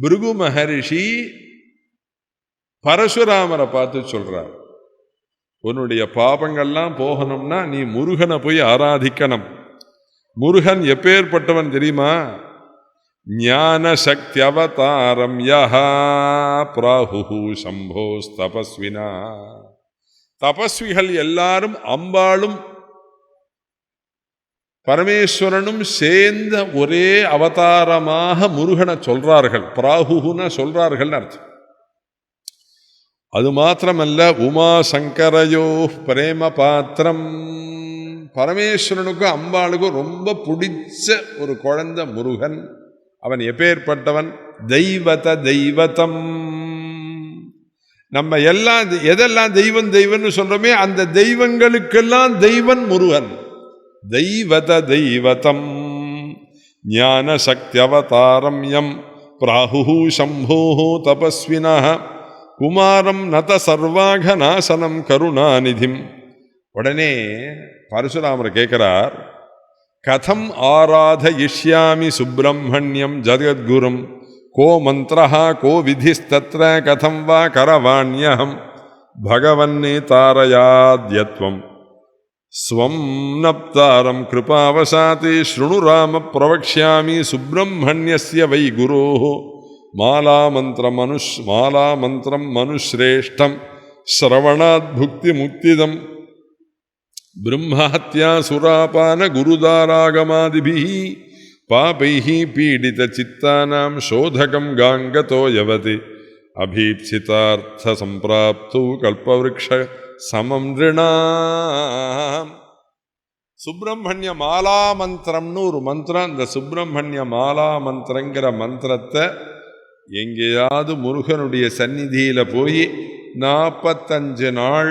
பிருகு மகரிஷி பரசுராமரை பார்த்து சொல்றார் உன்னுடைய பாபங்கள்லாம் போகணும்னா நீ முருகனை போய் ஆராதிக்கணும். முருகன் எப்பேற்பட்டவன் தெரியுமா? ஞான சக்தி அவதாரம் யஹா பிராஹு சம்போஸ் தபஸ்வினா. தபஸ்விகள் எல்லாரும் அம்பாளும் பரமேஸ்வரனும் சேர்ந்த ஒரே அவதாரமாக முருகனை சொல்றார்கள். பிராகுன்னு சொல்றார்கள் அர்த்தம். அது மாத்திரமல்ல உமா சங்கரையோ பிரேம பாத்திரம். பரமேஸ்வரனுக்கும் அம்பாளுக்கும் ரொம்ப பிடிச்ச ஒரு குழந்தை முருகன். அவன் எப்பேற்பட்டவன்? தெய்வத தெய்வதம். நம்ம எல்லாம் எதெல்லாம் தெய்வம் தெய்வம்னு சொல்றோமே அந்த தெய்வங்களுக்கெல்லாம் தெய்வன் முருகன். தெய்வத தெய்வதம். ஞான சக்தியவதாரம் எம் பிராகு சம்போ தபஸ்வின குமாரம் நத சர்வாக நாசனம் கருணாநிதிம். உடனே பரசுராமர் கேட்கிறார் கதம் ஆராதயிஷ்யாமி சுப்பிரமணியம் ஜகத்குரும். கோ மந்திரா கோ விதிஸ்தத்ர கதம் வா கரவாண்யகம் பகவன்னே தாரயாத்யத்வம். ஸ்வம் நப்தாரம் கிருபாவசாதி ஸ்ருணு ராம பிரவக்ஷாமி சுப்பிரமணியஸ்ய வை குரோ குரோः மாலாமந்திரமனுஷ் மாலாமந்திரம் மனுஸ்ரேஷ்டம் ஸ்ரவணாத் புக்தி முக்திதம் பிரம்மஹத்யா சுராபான குருதாராகமாதிபி பாபை பீடித சித்தானாம் சோதகம் காங்கதோ யவதி அபீப்சிதார்த்த சம்பிராப்தோ கல்பவ்ருக்ஷ சமம் ரிணாம். சுப்பிரமணிய மாலா மந்திரம்னு ஒரு மந்திரம். இந்த சுப்பிரமணிய மாலா மந்திரங்கிற மந்திரத்தை எங்கேயாவது முருகனுடைய சந்நிதியில் போய் நாற்பத்தஞ்சு நாள்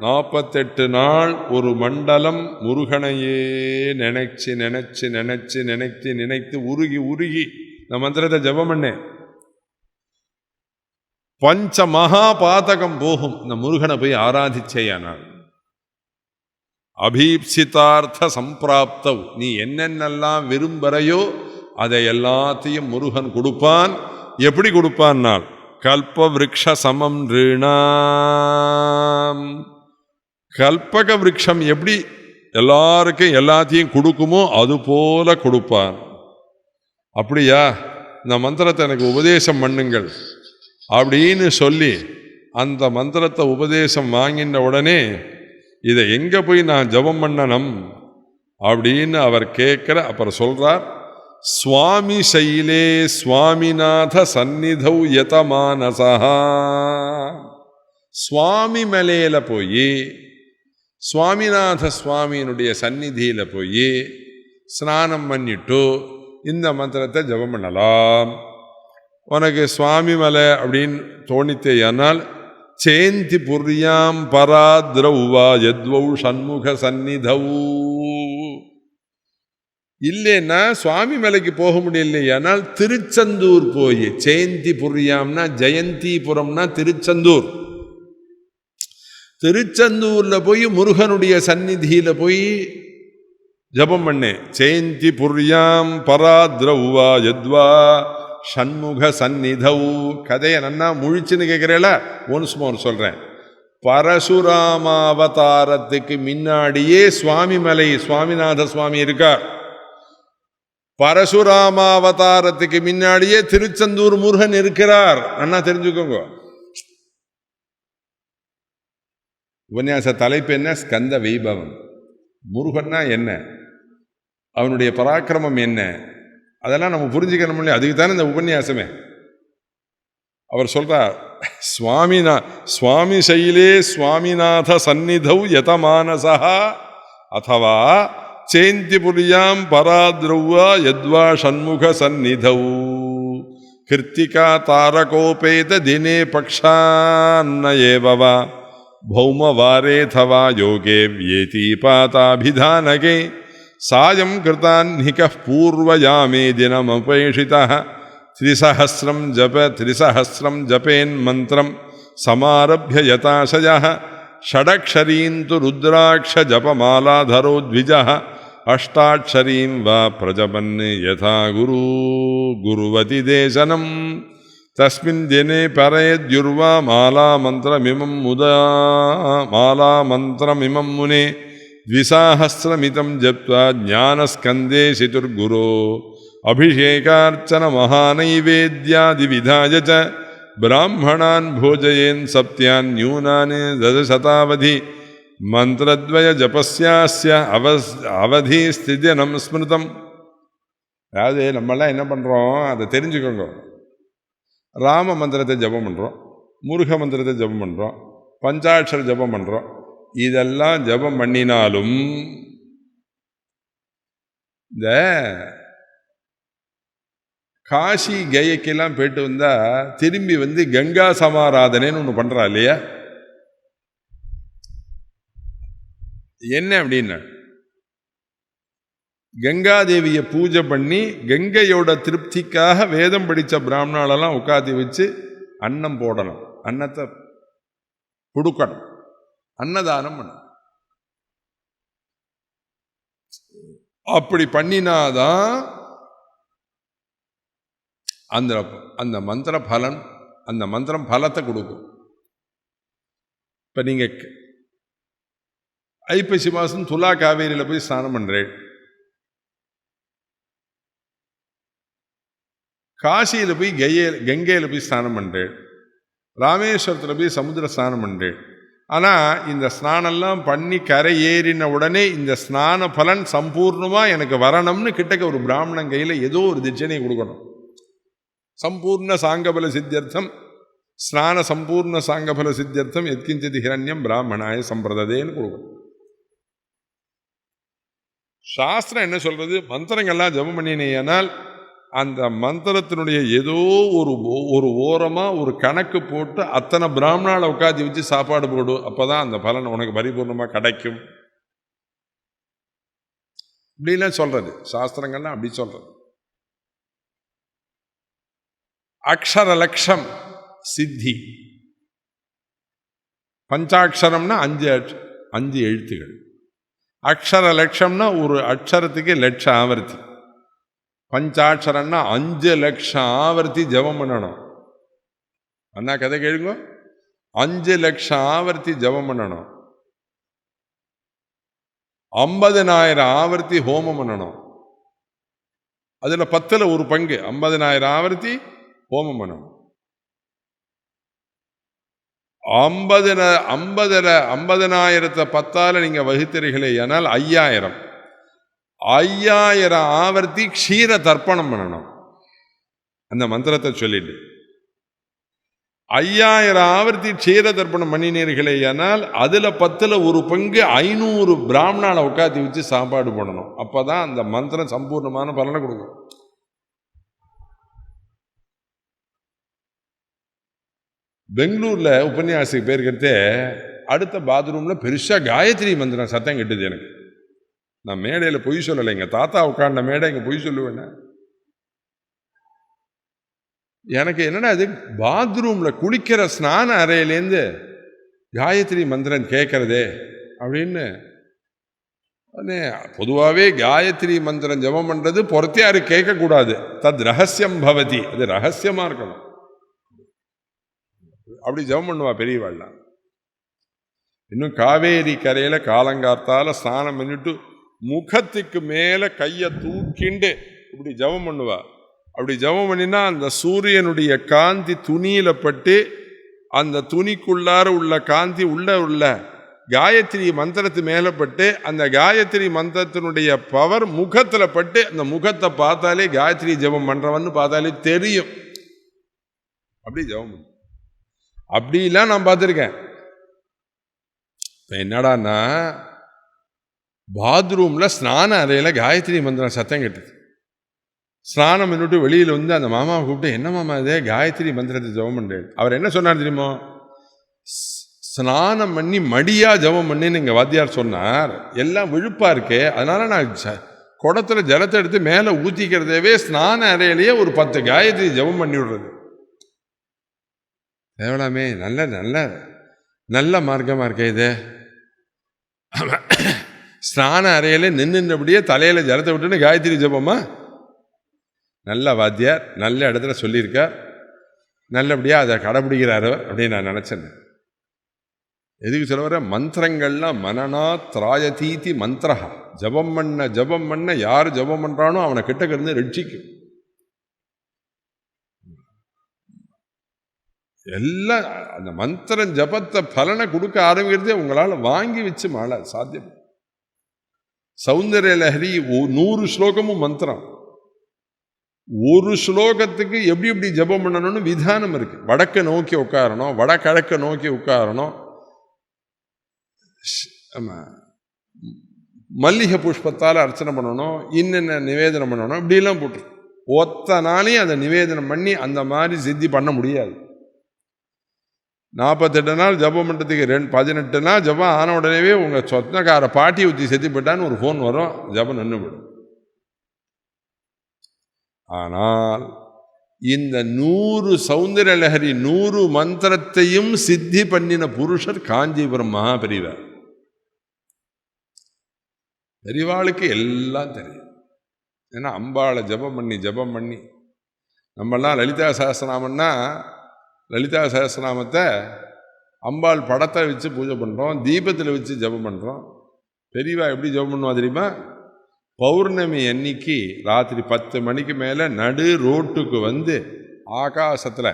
நாற்பத்தெட்டு நாள் ஒரு மண்டலம் முருகனையே நினைச்சு நினைச்சு நினைச்சு நினைத்து நினைத்து உருகி உருகி. இந்த மந்திரத்தை ஜபம் பண்ணேன். பஞ்ச மகா பாதகம் போகும். இந்த முருகனை போய் ஆராதிச்சேயானால். அபீப்சிதார்த்த சம்பிராப்தவ். நீ என்னென்னலாம் விரும்புறையோ அதை எல்லாத்தையும் முருகன் கொடுப்பான். எப்படி கொடுப்பான்னால் கல்ப விரக்ஷ சமம் ரீணாம். கல்பக விரக்ஷம் எப்படி எல்லாருக்கும் எல்லாத்தையும் கொடுக்குமோ அது போல கொடுப்பான். அப்படியா? இந்த மந்திரத்தை எனக்கு உபதேசம் பண்ணுங்கள். அப்படின்னு சொல்லி அந்த மந்திரத்தை உபதேசம் வாங்கின உடனே இதை எங்கே போய் நான் ஜபம் பண்ணணும்? அப்படின்னு அவர் கேட்குற அப்புறம் சொல்கிறார் சுவாமி சைலே சுவாமிநாத சந்நிதௌ யதமானசா சுவாமி மலையில் போய் சுவாமிநாத சுவாமியினுடைய சந்நிதியில் போய் ஸ்நானம் பண்ணிட்டு இந்த மந்திரத்தை ஜபம் பண்ணலாம். உனக்கு சுவாமி மலை அப்படின்னு தோணித்தேயானால் சேந்தி புரியாம் பராத்ரௌவா எத்வௌ சண்முக சந்நிதௌ. இல்லைன்னா சுவாமி மலைக்கு போக முடியலையானால் திருச்செந்தூர் போய். சேந்தி புரியாம்னா ஜெயந்திபுரம்னா திருச்செந்தூர். திருச்செந்தூர்ல போய் முருகனுடைய சந்நிதியில போய் ஜபம் பண்ணேன். சேந்தி புரியாம் பராத்ரௌவா எத்வா ஷண்முக சந்நிதவு கதையை நன்னா முழிச்சுன்னு கேட்குறேல ஒன்ஸ் மோர் சொல்கிறேன் பரசுராமாவதாரத்துக்கு முன்னாடியே சுவாமி மலை சுவாமிநாத சுவாமி இருக்கார். பரசுராமாவதாரத்துக்கு முன்னாடியே திருச்செந்தூர் முருகன் இருக்கிறார். அண்ணா தெரிஞ்சுக்கோங்க. உபன்யாச தலைப்பு என்ன? ஸ்கந்த வைபவம். முருகன்னா என்ன? அவனுடைய பராக்கிரமம் என்ன? அதெல்லாம் நம்ம புரிஞ்சுக்கணும் இல்லையா அதுக்கு தானே இந்த உபன்யாசமே அவர் சொல்றார் சுவாமிநா சுவாமி சைலே சுவாமிநாத சந்நிதௌ யதமானசா அதவா சேந்தி புரியாம் பராத்ரௌவா யத்வா ஷண்முக சந்நிதௌ கிருத்திகா தாரகோபேத தினே பக்ஷான்ன ஏவவா भौमवारेऽथवा योगे व्येतीपाताभिधानके सायं సాయం కృతాహ్నిక పూర్వయామే त्रिसहस्रं త్రిసహస్రం జప త్రిసహస్రం జపేన్మంత్రం సమారభ్య యతాశయ षडक्षरीन्तु रुद्राक्षजपमालाधरो द्विजः। अष्टाक्षरीं वा प्रजपन् यथा गुरु, गुरुवति देशनं। तस्मिन् दिने परयद्युर्वा मालामन्त्रमिमं मुदा, मालामन्त्रमिमं मुने। ద్విసాహస్రమితం జప్వా జ్ఞానస్కందే శితుర్గురో అభిషేకార్చన మహానైవేద్యాదివిధాయ చ బ్రాహ్మణాన్ భోజయేన్ సప్త్యాన్ న్యూనాని దశశతావధి మంత్రద్వయ జపస్యాస్య అవస్ அவதி ஸ்திதினம் ஸ்மிருதம் அதாவது நம்மளாம் என்ன பண்ணுறோம் அதை தெரிஞ்சுக்கோங்க ராம மந்திரத்தை ஜபம் பண்ணுறோம் முருக மந்திரத்தை ஜபம் பண்ணுறோம் பஞ்சாட்சர ஜபம் பண்ணுறோம் இதெல்லாம் ஜபம் பண்ணினாலும் இந்த காசி கயக்கெல்லாம் போயிட்டு வந்தா திரும்பி வந்து கங்கா சமாராதனைன்னு ஒன்று பண்றா இல்லையா? என்ன அப்படின்னா கங்காதேவியை பூஜை பண்ணி கங்கையோட திருப்திக்காக வேதம் படித்த பிராமணாலெல்லாம் உட்காந்து வச்சு அன்னம் போடணும். அன்னத்தை கொடுக்கணும் அன்னதானம் பண்ணணும் அப்படி பண்ணினாதான் அந்த அந்த மந்திர பலன் அந்த மந்திரம் பலத்தை கொடுக்கும். இப்போ நீங்கள் ஐப்பசி மாதம் துலா காவேரியில் போய் ஸ்நானம் பண்ணுறேன் காசியில் போய் கையில் கங்கையில் போய் ஸ்நானம் பண்ணுறேன் ராமேஸ்வரத்தில் போய் சமுத்திர ஸ்நானம் பண்ணுறேன் ஆனால் இந்த ஸ்நானெல்லாம் பண்ணி கரை ஏறின உடனே இந்த ஸ்நான பலன் சம்பூர்ணமாக எனக்கு வரணும்னு கிட்டக்க ஒரு பிராமணன் கையில் ஏதோ ஒரு திட்சனை கொடுக்கணும். சம்பூர்ண சாங்கபல சித்தியர்த்தம் ஸ்நான சம்பூர்ண சாங்கபல சித்தியர்த்தம் எத்கிஞ்சித் ஹிரண்யம் பிராமணாய சம்பிரததேன்னு கொடுக்கணும். சாஸ்திரம் என்ன சொல்கிறது மந்திரங்கள்லாம் ஜபம் பண்ணினேனால் அந்த மந்திரத்தினுடைய ஏதோ ஒரு ஒரு ஓரமாக ஒரு கணக்கு போட்டு அத்தனை பிராமணால உட்காந்து வச்சு சாப்பாடு போடு அப்போதான் அந்த பலன் உனக்கு பரிபூர்ணமாக கிடைக்கும். இப்படிலாம் சொல்றது. சாஸ்திரங்கள்லாம் அப்படி சொல்கிறது அக்ஷர லட்சம் சித்தி. பஞ்சாட்சரம்னா அஞ்சு அஞ்சு எழுத்துகள். அக்ஷர லட்சம்னா ஒரு அக்ஷரத்துக்கு லட்ச ஆவர்த்தி. பஞ்சாட்சரம்னா அஞ்சு லட்சம் ஆவர்த்தி ஜபம் பண்ணணும். அண்ணா கதை கேளுங்க. அஞ்சு லட்சம் ஆவர்த்தி ஜபம் பண்ணணும். ஐம்பதனாயிரம் ஆவர்த்தி ஹோமம் பண்ணணும். அதில் பத்தில் ஒரு பங்கு ஐம்பதனாயிரம் ஆவர்த்தி ஹோமம் பண்ணணும். ஐம்பதுன ஐம்பதுல ஐம்பதனாயிரத்தை பத்தால் நீங்கள் வகுத்தீர்களே ஆனால் ஐயாயிரம். ஐயாயிரம் ஆவர்த்தி க்ஷீர தர்ப்பணம் பண்ணணும். அந்த மந்திரத்தை சொல்லிட்டு. ஐயாயிரம் ஆவர்த்தி க்ஷீர தர்ப்பணம் பண்ணினீர்களே ஆனால் அதில் பத்தில் ஒரு பங்கு ஐநூறு பிராமணால உட்காந்து வச்சு சாப்பாடு போடணும். அப்பதான் அந்த மந்திரம் சம்பூர்ணமான பலனை கொடுக்கும். பெங்களூரில் உபன்யாசி பேருக்கிறதே அடுத்த பாத்ரூமில் பெருசாக காயத்ரி மந்திரம் சத்தம் கெட்டுது எனக்கு. நான் மேடையில் பொய் சொல்லலை. எங்கள் தாத்தா உட்கார்ந்த மேடை இங்கே பொய் சொல்லுவேன் எனக்கு என்னடா இது பாத்ரூமில் குளிக்கிற ஸ்நான அறையிலேருந்து காயத்ரி மந்திரம் கேட்குறதே அப்படின்னு. பொதுவாகவே காயத்ரி மந்திரம் ஜபம் பண்ணுறது பொறுத்தையாரு கேட்கக்கூடாது. தத் ரகசியம் பவதி. அது ரகசியமாக இருக்கணும். அப்படி ஜபம் பண்ணுவா பெரியவாள்லாம் இன்னும் காவேரி கரையில் காலங்கார்த்தால் ஸ்நானம் பண்ணிட்டு முகத்துக்கு மேலே கையை தூக்கிண்டு இப்படி ஜபம் பண்ணுவா. அப்படி ஜபம் பண்ணினா அந்த சூரியனுடைய காந்தி துணியில் பட்டு அந்த துணிக்குள்ளார உள்ள காந்தி உள்ள உள்ள காயத்ரி மந்திரத்து மேலே பட்டு அந்த காயத்ரி மந்திரத்தினுடைய பவர் முகத்தில் பட்டு அந்த முகத்தை பார்த்தாலே காயத்ரி ஜபம் பண்ணுறவன் பார்த்தாலே தெரியும். அப்படி ஜபம் அப்படிலாம் நான் பார்த்துருக்கேன். இப்போ என்னடான்னா பாத்ரூமில் ஸ்நான அறையில் காயத்ரி மந்திரம் சத்தம் கேட்டது. ஸ்நானம் பண்ணிட்டு வெளியில் வந்து அந்த மாமாவை கூப்பிட்டு என்ன மாமா இதே? காயத்ரி மந்திரத்தை ஜபம் பண்ணுறது அவர் என்ன சொன்னார் தெரியுமோ? ஸ்நானம் பண்ணி மடியாக ஜபம் பண்ணின்னு இங்கே வாத்தியார் சொன்னார். எல்லாம் விழுப்பாக இருக்கே அதனால் நான் குடத்துல ஜலத்தை எடுத்து மேலே ஊற்றிக்கிறதவே ஸ்நான அறையிலேயே ஒரு பத்து காயத்ரி ஜபம் பண்ணி விடுறது. தேவலாமே நல்ல நல்ல நல்ல மார்க்கமாக இருக்கே இது. ஸ்நான அறையில நின்றுன்றபடியே தலையில் ஜலத்தை விட்டுன்னு காயத்ரி ஜபமா? நல்ல வாத்தியார் நல்ல இடத்துல சொல்லியிருக்கார். நல்லபடியாக அதை கடைபிடிக்கிறாரு அப்படின்னு நான் நினச்சேன். எதுக்கு சொல்ல வர மந்திரங்கள்லாம் மனனா திராயதீதி மந்திரஹா. ஜபம் பண்ண ஜபம் பண்ண யார் ஜபம் பண்ணுறானோ அவனை கிட்டக்க இருந்து ரட்சிக்கும். எல்லாம் அந்த மந்திரம் ஜபத்தை பலனை கொடுக்க ஆரம்பிக்கிறதே உங்களால் வாங்கி வச்சு மாலை சாத்தியம். சௌந்தர்ய லஹரி நூறு ஸ்லோகமும் மந்திரம். ஒரு ஸ்லோகத்துக்கு எப்படி எப்படி ஜெபம் பண்ணணும்னு விதானம் இருக்கு. வடக்க நோக்கி உட்காரணும் வடகிழக்க நோக்கி உட்காரணும். ஆமா. மல்லிகை புஷ்பத்தால் அர்ச்சனை பண்ணணும் இன்னென்ன நிவேதனம் பண்ணணும் இப்படிலாம் போட்டு ஒத்த நாளையும் அதை நிவேதனம் பண்ணி அந்த மாதிரி சித்தி பண்ண முடியாது. நாற்பத்தெட்டு நாள் ஜெபம் பண்ணுறதுக்கு ரெண்டு பதினெட்டு நாள் ஜெபம் ஆன உடனேவே உங்கள் சொந்தக்கார பாட்டி ஊற்றி செத்து போயிட்டான்னு ஒரு ஃபோன் வரும். ஜெபம் நின்றுவிடும் ஆனால் இந்த நூறு சௌந்தர லஹரி நூறு மந்திரத்தையும் சித்தி பண்ணின புருஷர் காஞ்சிபுரம் மகாபெரிவார். பெரிவாளுக்கு எல்லாம் தெரியும். ஏன்னா அம்பாளை ஜெபம் பண்ணி ஜெபம் பண்ணி. நம்மெல்லாம் லலிதா சஹஸ்ரநாமன்னா லலிதா சஹஸ்ரநாமத்தை அம்பாள் படத்தை வச்சு பூஜை பண்ணுறோம் தீபத்தில் வச்சு ஜெபம் பண்ணுறோம் பெரியவா எப்படி ஜெபம் பண்ணுவா தெரியுமா? பௌர்ணமி அன்னைக்கு ராத்திரி பத்து மணிக்கு மேலே நடு ரோட்டுக்கு வந்து ஆகாசத்தில்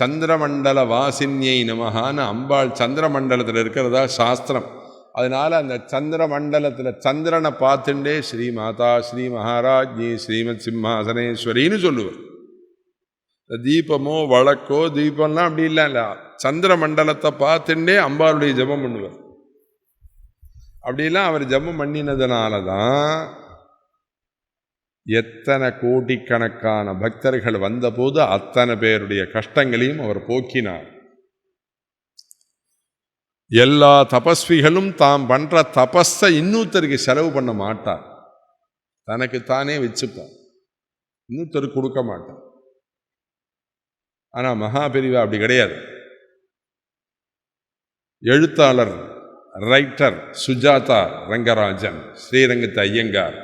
சந்திரமண்டல வாசின்யை நமகான்னு அம்பாள் சந்திரமண்டலத்தில் இருக்கிறதா சாஸ்திரம். அதனால அந்த சந்திரமண்டலத்தில் சந்திரனை பார்த்துட்டே ஸ்ரீ மாதா ஸ்ரீ மகாராஜ்ஞி ஸ்ரீமத் சிம்மாசனேஸ்வரின்னு சொல்லுவேன் தீபமோ வழக்கோ தீபம்லாம் அப்படி இல்லை இல்லை. சந்திர மண்டலத்தை பார்த்துட்டே அம்பாளுடைய ஜெபம் பண்ணுவார். அப்படிலாம் அவர் ஜெபம் பண்ணினதுனால தான் எத்தனை கோடிக்கணக்கான பக்தர்கள் வந்தபோது அத்தனை பேருடைய கஷ்டங்களையும் அவர் போக்கினார். எல்லா தபஸ்விகளும் தாம் பண்ற தபஸை இன்னொருத்தருக்கு செலவு பண்ண மாட்டார். தனக்கு தானே வச்சுப்பார். இன்னொருத்தருக்கு கொடுக்க மாட்டார். ஆனால் மகாபெரிவா அப்படி கிடையாது. எழுத்தாளர் ரைட்டர் சுஜாதா ரங்கராஜன் ஸ்ரீரங்கத்து ஐயங்கார்.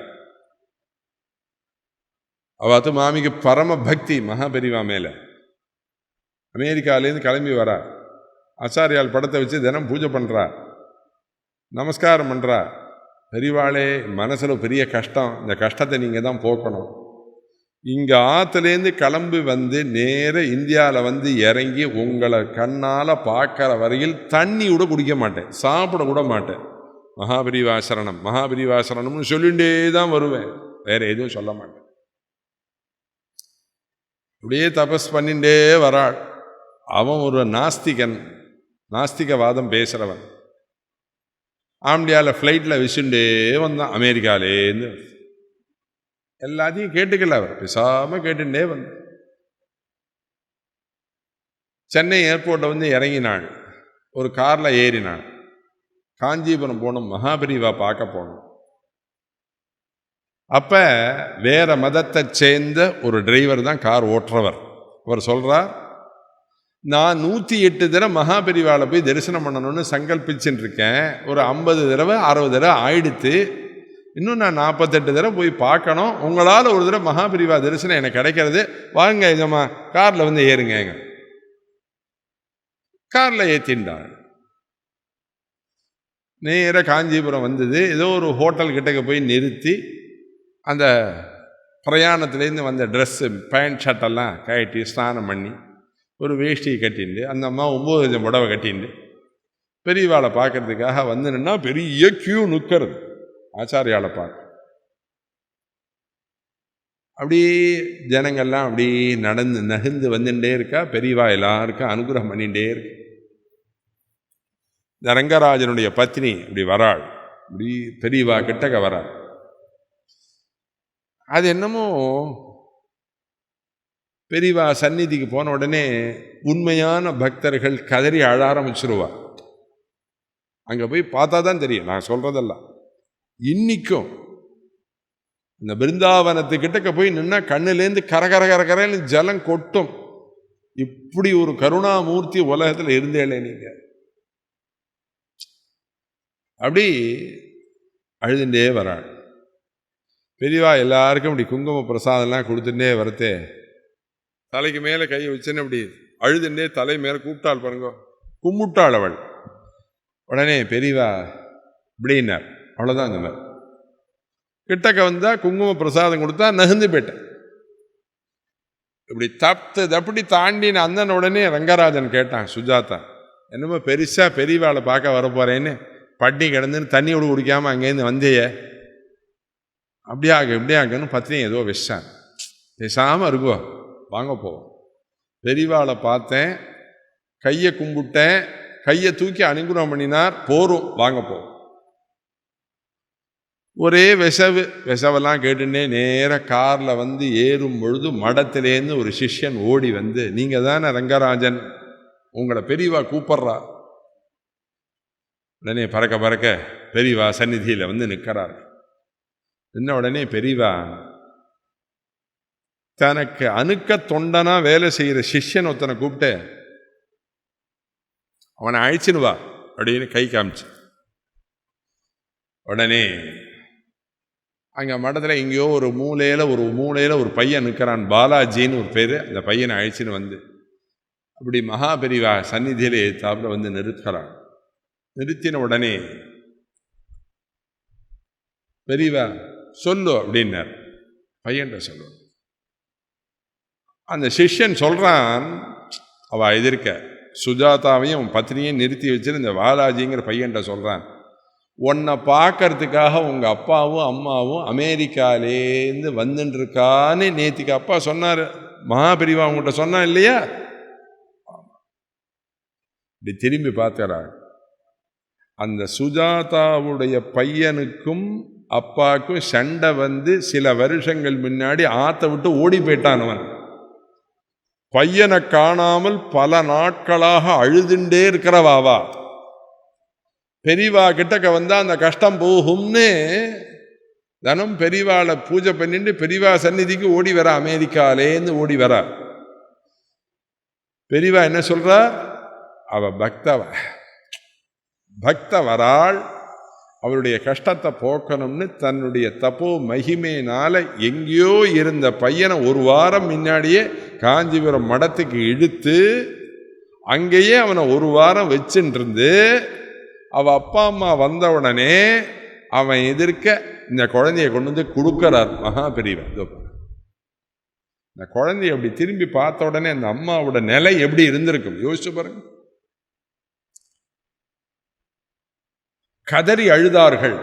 அவாத்து மாமிக்கு பரம பக்தி மகாபெரிவா மேலே. அமெரிக்காலேருந்து கிளம்பி வரார் ஆச்சாரியால் படத்தை வச்சு தினம் பூஜை பண்ணுறா நமஸ்காரம் பண்ணுறா பெரிவாளே மனசில் பெரிய கஷ்டம். இந்த கஷ்டத்தை நீங்கள் தான் போக்கணும். இங்கே ஆற்றுலேருந்து கிளம்பி வந்து நேர இந்தியாவில் வந்து இறங்கி உங்களை கண்ணால் பார்க்குற வரையில் தண்ணி கூட குடிக்க மாட்டேன். சாப்பிட கூட மாட்டேன். மகாபரிவாசரணம் மகாபிரிவாசரணம்னு சொல்லிகிட்டே தான் வருவேன். வேறு எதுவும் சொல்ல மாட்டேன். அப்படியே தபஸ் பண்ணிகிட்டே வராள். அவன் ஒரு நாஸ்திகன் நாஸ்திகவாதம் பேசுகிறவன் ஆம்பியாவில் ஃப்ளைட்டில் விசுண்டே வந்தான். அமெரிக்காலேருந்து எல்லாத்தையும் கேட்டுக்கல அவர். பேசாமல் கேட்டுட்டே வந்து சென்னை ஏர்போர்ட்டில் வந்து இறங்கினாள். ஒரு காரில் ஏறினாள். காஞ்சிபுரம் போகணும் மகாபிரிவா பார்க்க போனோம் அப்போ வேற மதத்தை சேர்ந்த ஒரு டிரைவர் தான் கார் ஓட்டுறவர். அவர் சொல்கிறார் நான் நூற்றி எட்டு தடவை மகாபெரிவாளை போய் தரிசனம் பண்ணணும்னு சங்கல்பிச்சுட்டு இருக்கேன். ஒரு ஐம்பது தடவை அறுபது தடவை ஆயிடுத்து இன்னும் நான் நாற்பத்தெட்டு தடவை போய் பார்க்கணும். உங்களால் ஒரு தடவை மகாபிரிவா தரிசனம் எனக்கு கிடைக்கிறது. வாங்க எங்கம்மா காரில் வந்து ஏறுங்க காரில் ஏற்றின்றாங்க நேராக காஞ்சிபுரம் வந்தது. ஏதோ ஒரு ஹோட்டல் கிட்டக்க போய் நிறுத்தி அந்த பிரயாணத்துலேருந்து வந்த ட்ரெஸ்ஸு பேண்ட் ஷர்ட்டெல்லாம் கட்டி ஸ்நானம் பண்ணி ஒரு வேஷ்டியை கட்டிண்டு அந்த அம்மா ஒம்பது புடவை கட்டிண்டு பெரியவாளை பார்க்கறதுக்காக வந்துன்னா பெரிய கியூ நிற்கிறது ஆச்சாரியாளை பார்க்க அப்படியே ஜனங்கள்லாம் அப்படி நடந்து நகர்ந்து வந்துட்டே இருக்கா பெரியவா எல்லாருக்கும் அனுகிரகம் பண்ணிகிட்டே இருக்கு. இந்த ரங்கராஜனுடைய பத்னி இப்படி வராள். இப்படி பெரியவா கிட்டக்க வராள். அது என்னமோ பெரியவா சந்நிதிக்கு போன உடனே உண்மையான பக்தர்கள் கதறி அழ ஆரம்பிச்சிருவா. அங்கே போய் பார்த்தா தான் தெரியும் நான் சொல்கிறதெல்லாம் இன்னிக்கும். இந்த பிருந்தாவனத்துக்கிட்டக்க போய் நின்னா கண்ணுலேருந்து கர கர கர ஜலம் கொட்டும். இப்படி ஒரு கருணாமூர்த்தி உலகத்தில் இருந்தேளே நீங்க. அப்படி அழுதுண்டே வராள். பெரியவா எல்லாருக்கும் இப்படி குங்கும பிரசாதம்லாம் கொடுத்துட்டே வரத்தே. தலைக்கு மேலே கையை வச்சுன்னு அப்படி அழுதுண்டே தலை மேலே கூப்பிட்டாள் பாருங்க. கும்பிட்டாள் அவள். உடனே பெரியவா இப்படின்னார். அவ்வளோதான் சொன்னார் கிட்டக்க வந்தால் குங்கும பிரசாதம் கொடுத்தா நகர்ந்து போயிட்டேன். இப்படி தப்து தப்படி தாண்டின அந்தன உடனே ரங்கராஜன் கேட்டான் சுஜாதா என்னமோ பெருசாக பெரியவாளை பார்க்க வர பட்டி கிடந்துன்னு தண்ணி விட குடிக்காமல் அங்கேருந்து வந்தேயே. அப்படியாக இப்படியாகன்னு பத்தினி ஏதோ விஷான் பேசாமல் இருக்கோ வாங்க போவோம். பெரியவாளை பார்த்தேன் கையை கும்பிட்டேன் கையை தூக்கி அனுகிரகம் பண்ணினார் போரும் வாங்க போவோம். ஒரே விசவு விசவெல்லாம் கேட்டுன்னே நேராக காரில் வந்து ஏறும் பொழுது மடத்திலேருந்து ஒரு சிஷ்யன் ஓடி வந்து நீங்கள் தானே ரங்கராஜன்? உங்களை பெரியவா கூப்பிட்றா? உடனே பறக்க பறக்க பெரியவா சந்நிதியில் வந்து நிற்கிறார். நின்ன உடனே பெரியவா தனக்கு அணுக்க தொண்டனா வேலை செய்கிற சிஷ்யன் ஒருத்தனை கூப்பிட்டு அவனை அழிச்சிடுவா அப்படின்னு கை காமிச்சு. உடனே அங்கே மடத்தில் எங்கேயோ ஒரு மூலையில் ஒரு மூலையில் ஒரு பையன் நிற்கிறான் பாலாஜின்னு ஒரு பேர். அந்த பையனை அழைச்சின்னு வந்து அப்படி மகாபெரிவா சந்நிதியில் ஏற்றாப்புல வந்து நிறுத்துகிறான். நிறுத்தின உடனே பெரியவா சொல்லு அப்படின்னார். பையன்கிட்ட சொல்லு. அந்த சிஷ்யன் சொல்கிறான் அவள் எதிர்க்க. சுஜாதாவையும் பத்னியும் நிறுத்தி வச்சிரு இந்த பாலாஜிங்கிற பையன்கிட்ட சொல்கிறான் உன்னை பார்க்கறதுக்காக உங்கள் அப்பாவும் அம்மாவும் அமெரிக்காலேருந்து வந்துட்டுருக்கான்னு நேத்திக்கு அப்பா சொன்னார். மகாபிரிவா உங்கள்கிட்ட சொன்னான் இல்லையா? இப்படி திரும்பி பார்த்துறாங்க அந்த சுஜாதாவுடைய பையனுக்கும் அப்பாவுக்கும் சண்டை வந்து சில வருஷங்கள் முன்னாடி ஆத்த விட்டு ஓடி போயிட்டானவன் பையனை காணாமல் பல நாட்களாக அழுதுண்டே இருக்கிறவாவா பெரியவா கிட்டக்க வந்தால் அந்த கஷ்டம் போகும்னு தினம் பெரியவாளை பூஜை பண்ணிட்டு பெரியவா சந்நிதிக்கு ஓடி வர அமெரிக்காலேருந்து ஓடி வர. பெரியவா என்ன சொல்கிறா அவ பக்தவ. பக்த வராள் அவருடைய கஷ்டத்தை போக்கணும்னு தன்னுடைய தப்போ மகிமையினால் எங்கேயோ இருந்த பையனை ஒரு வாரம் முன்னாடியே காஞ்சிபுரம் மடத்துக்கு இழுத்து அங்கேயே அவனை ஒரு வாரம் வச்சுட்டு அவள் அப்பா அம்மா வந்த உடனே அவன் எதிர்க்க இந்த குழந்தைய கொண்டு வந்து கொடுக்குறார். மகா பெரியவன் இதோ இந்த குழந்தைய அப்படி திரும்பி பார்த்த உடனே அந்த அம்மாவோட நிலை எப்படி இருந்திருக்கும்? யோசிச்சு பாருங்க. கதறி அழுதார்கள்.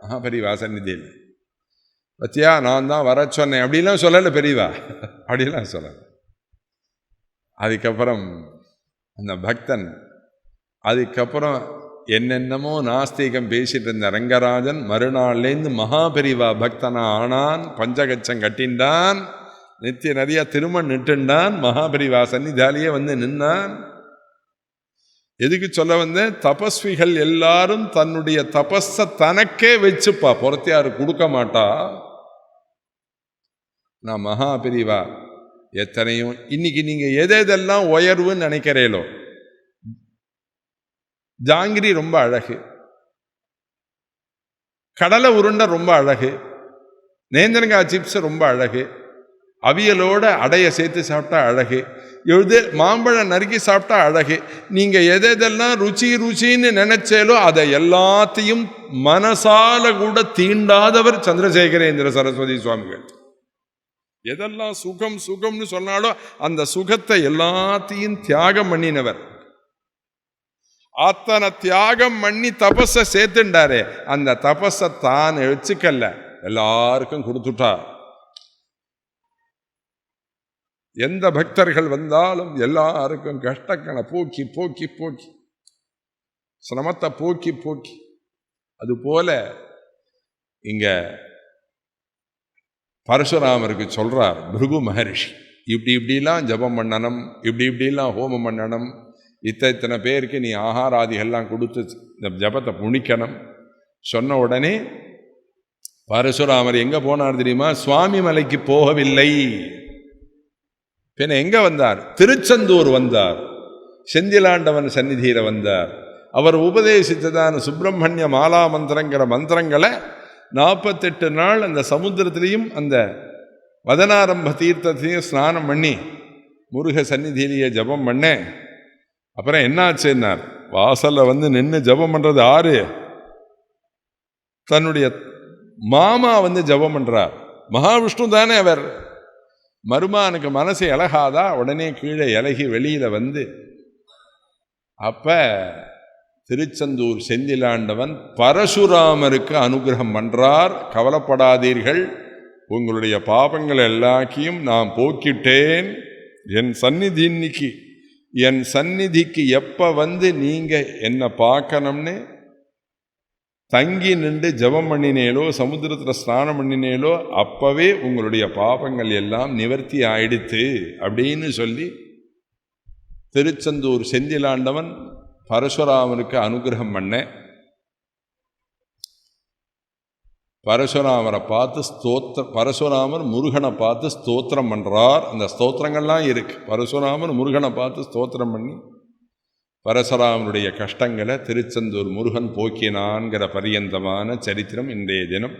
மகா பெரியவா சந்நிதியில் பத்தியா நான் தான் வர சொன்னேன். அப்படிலாம் சொல்லலை பெரியவா? அப்படிலாம் சொல்லலை. அதுக்கப்புறம் அந்த பக்தன் அதுக்கப்புறம் என்னென்னமோ நாஸ்திகம் பேசிட்டு இருந்த ரங்கராஜன் மறுநாள்லேருந்து மகாபெரிவா பக்தனா ஆனான் பஞ்சகச்சம் கட்டின்றான் நித்திய நிறையா திருமண் நிட்டுண்டான் மகாபெரிவா சன்னிதாலேயே வந்து நின்னான். எதுக்கு சொல்ல வந்தேன்? தபஸ்விகள் எல்லாரும் தன்னுடைய தபஸை தனக்கே வச்சுப்பா புறத்தியாரு கொடுக்க மாட்டா. நான் மகாபெரிவா எத்தனையும் இன்னைக்கு நீங்கள் எதெல்லாம் உயர்வுன்னு நினைக்கிறீங்களோ ஜாங்கிரி ரொம்ப அழகு. கடலை உருண்டை ரொம்ப அழகு. நேந்திரங்காய் சிப்ஸ் ரொம்ப அழகு. அவியலோட அடையை சேர்த்து சாப்பிட்டா அழகு. எழுது மாம்பழம் நறுக்கி சாப்பிட்டா அழகு. நீங்கள் எதெல்லாம் ருச்சி ருச்சின்னு நினைச்சேலோ அதை எல்லாத்தையும் மனசால கூட தீண்டாதவர் சந்திரசேகரேந்திர சரஸ்வதி சுவாமிகள். எதெல்லாம் சுகம் சுகம்னு சொன்னாலோ அந்த சுகத்தை எல்லாத்தையும் தியாகம் பண்ணினவர். அத்தனை தியாகம் பண்ணி தபஸை சேர்த்துண்டாரே. அந்த தபஸை தான் வச்சுக்கல்ல எல்லாருக்கும் கொடுத்துட்டார் எந்த பக்தர்கள் வந்தாலும் எல்லாருக்கும் கஷ்டங்களை போக்கி போக்கி போக்கி. சிரமத்தை போக்கி போக்கி. அதுபோல இங்க பரசுராமருக்கு சொல்றார் பிருகு மகரிஷி இப்படி இப்படிலாம் ஜபம் பண்ணணும் இப்படி இப்படிலாம் ஹோமம் பண்ணணும் இத்த இத்தனை பேருக்கு நீ ஆகாராதிகள்லாம் கொடுத்து இந்த ஜபத்தை புணிக்கணும் சொன்ன உடனே பரசுராமர் எங்கே போனார் தெரியுமா? சுவாமி மலைக்கு போகவில்லை. பின்ன எங்கே வந்தார்? திருச்செந்தூர் வந்தார். செந்திலாண்டவன் சந்நிதியில் வந்தார். அவர் உபதேசித்ததான சுப்பிரமணிய மாலா மந்திரங்கிற மந்திரங்களை நாற்பத்தெட்டு நாள் அந்த சமுத்திரத்திலையும் அந்த வதனாரம்ப தீர்த்தத்தையும் ஸ்நானம் பண்ணி முருக சந்நிதியிலேயே ஜபம் பண்ணேன். அப்புறம் என்னாச்சுன்னார் வாசலில் வந்து நின்று ஜபம் பண்ணுறது ஆறு. தன்னுடைய மாமா வந்து ஜபம் பண்ணுறார் மகாவிஷ்ணு தானே அவர். மருமானுக்கு மனசு இலகாதா? உடனே கீழே இலகி வெளியில் வந்து அப்ப திருச்செந்தூர் செந்திலாண்டவன் பரசுராமருக்கு அனுகிரகம் பண்ணுறார் கவலைப்படாதீர்கள். உங்களுடைய பாபங்கள் எல்லாத்தையும் நான் போக்கிட்டேன். என் சந்நிதி இன்னைக்கு. என் சந்நிதிக்கு எப்போ வந்து நீங்கள் என்னை பார்க்கணும்னு தங்கி நின்று ஜெபம் பண்ணினேலோ சமுத்திரத்தில் ஸ்நானம் பண்ணினேலோ அப்பவே உங்களுடைய பாபங்கள் எல்லாம் நிவர்த்தி ஆயிடுத்து அப்படின்னு சொல்லி திருச்செந்தூர் செந்திலாண்டவன் பரசுராமனுக்கு அனுகிரகம் பண்ணேன். பரசுராமரை பார்த்து ஸ்தோத்திர பரசுராமர் முருகனை பார்த்து ஸ்தோத்திரம் பண்ணுறார் அந்த ஸ்தோத்திரங்கள்லாம் இருக்குது பரசுராமர் முருகனை பார்த்து ஸ்தோத்திரம் பண்ணி பரசுராமனுடைய கஷ்டங்களை திருச்செந்தூர் முருகன் போக்கினான்கிற பரியந்தமான சரித்திரம் இன்றைய தினம்.